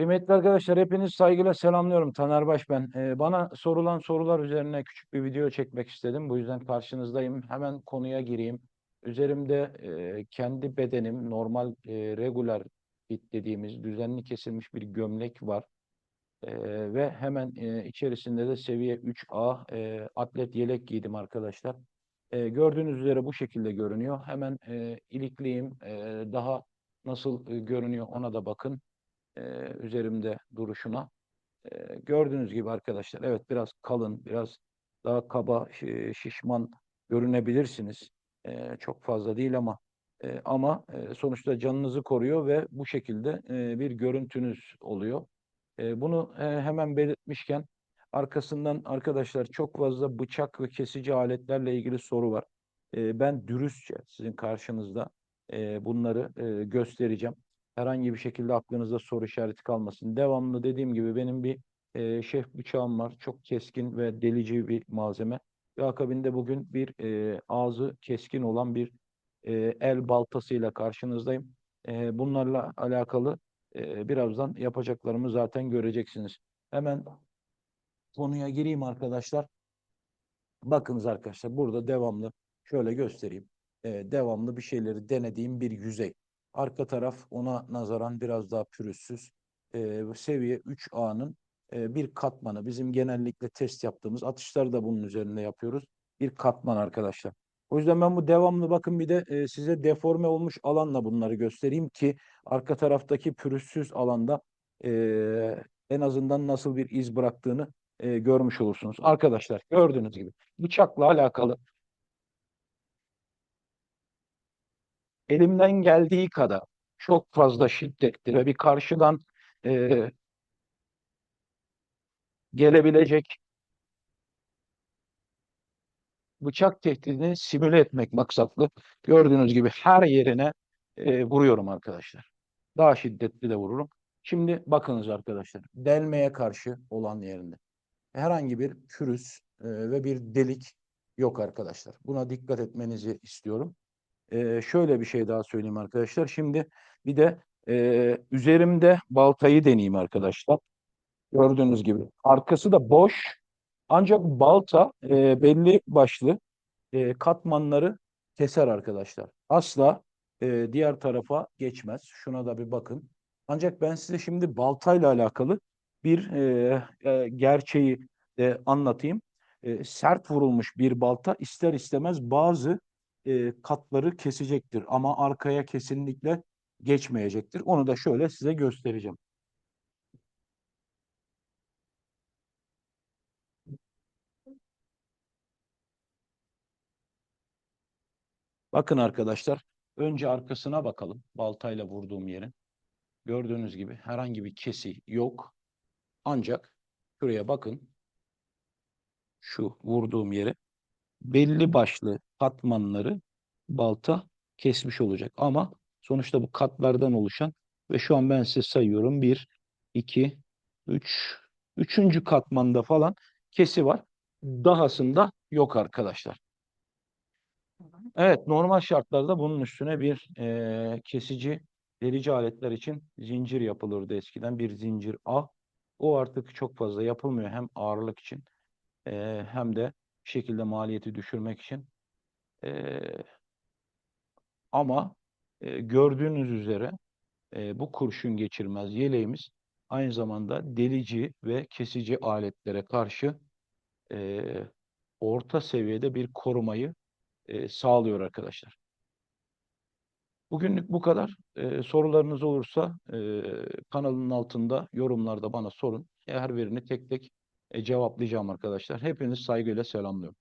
Kıymetli arkadaşlar hepiniz saygıyla selamlıyorum. Taner Baş ben. Ee, bana sorulan sorular üzerine küçük bir video çekmek istedim. Bu yüzden karşınızdayım. Hemen konuya gireyim. Üzerimde e, kendi bedenim normal e, regular fit dediğimiz düzenli kesilmiş bir gömlek var. E, ve hemen e, içerisinde de seviye 3A e, atlet yelek giydim arkadaşlar. E, gördüğünüz üzere bu şekilde görünüyor. Hemen e, ilikliyim. E, daha nasıl e, görünüyor ona da bakın e, üzerimde duruşuna. E, gördüğünüz gibi arkadaşlar evet biraz kalın, biraz daha kaba, şi- şişman görünebilirsiniz. E, çok fazla değil ama e, ama e, sonuçta canınızı koruyor ve bu şekilde e, bir görüntünüz oluyor. E, bunu e, hemen belirtmişken arkasından arkadaşlar çok fazla bıçak ve kesici aletlerle ilgili soru var. E, ben dürüstçe sizin karşınızda e, bunları e, göstereceğim herhangi bir şekilde aklınızda soru işareti kalmasın. Devamlı dediğim gibi benim bir e, şef bıçağım var. Çok keskin ve delici bir malzeme. Ve akabinde bugün bir e, ağzı keskin olan bir e, el baltasıyla karşınızdayım. E, bunlarla alakalı e, birazdan yapacaklarımı zaten göreceksiniz. Hemen konuya gireyim arkadaşlar. Bakınız arkadaşlar burada devamlı şöyle göstereyim. E, devamlı bir şeyleri denediğim bir yüzey. Arka taraf ona nazaran biraz daha pürüzsüz. E, seviye 3A'nın e, bir katmanı. Bizim genellikle test yaptığımız atışları da bunun üzerinde yapıyoruz. Bir katman arkadaşlar. O yüzden ben bu devamlı bakın bir de e, size deforme olmuş alanla bunları göstereyim ki arka taraftaki pürüzsüz alanda e, en azından nasıl bir iz bıraktığını e, görmüş olursunuz. Arkadaşlar gördüğünüz gibi bıçakla alakalı elimden geldiği kadar çok fazla şiddetli ve bir karşıdan e, gelebilecek bıçak tehdidini simüle etmek maksatlı gördüğünüz gibi her yerine e, vuruyorum arkadaşlar. Daha şiddetli de vururum. Şimdi bakınız arkadaşlar delmeye karşı olan yerinde herhangi bir pürüz e, ve bir delik yok arkadaşlar. Buna dikkat etmenizi istiyorum. E, şöyle bir şey daha söyleyeyim arkadaşlar. Şimdi bir de e, üzerimde baltayı deneyeyim arkadaşlar. Gördüğünüz gibi. Arkası da boş. Ancak balta e, belli başlı e, katmanları keser arkadaşlar. Asla e, diğer tarafa geçmez. Şuna da bir bakın. Ancak ben size şimdi baltayla alakalı bir e, e, gerçeği e, anlatayım. E, sert vurulmuş bir balta ister istemez bazı e, katları kesecektir ama arkaya kesinlikle geçmeyecektir. Onu da şöyle size göstereceğim. Bakın arkadaşlar, önce arkasına bakalım. Baltayla vurduğum yerin. Gördüğünüz gibi herhangi bir kesi yok. Ancak şuraya bakın. Şu vurduğum yere belli başlı katmanları balta kesmiş olacak. Ama sonuçta bu katlardan oluşan ve şu an ben size sayıyorum. Bir, iki, üç, üçüncü katmanda falan kesi var. Dahasında yok arkadaşlar. Evet, normal şartlarda bunun üstüne bir eee, kesici, delici aletler için zincir yapılırdı eskiden. Bir zincir A. O artık çok fazla yapılmıyor hem ağırlık için eee, hem de bir şekilde maliyeti düşürmek için. Eee, ama eee, gördüğünüz üzere eee, bu kurşun geçirmez yeleğimiz aynı zamanda delici ve kesici aletlere karşı eee, orta seviyede bir korumayı e, sağlıyor arkadaşlar. Bugünlük bu kadar. E, sorularınız olursa e, kanalın altında yorumlarda bana sorun. Her birini tek tek e, cevaplayacağım arkadaşlar. Hepiniz saygıyla selamlıyorum.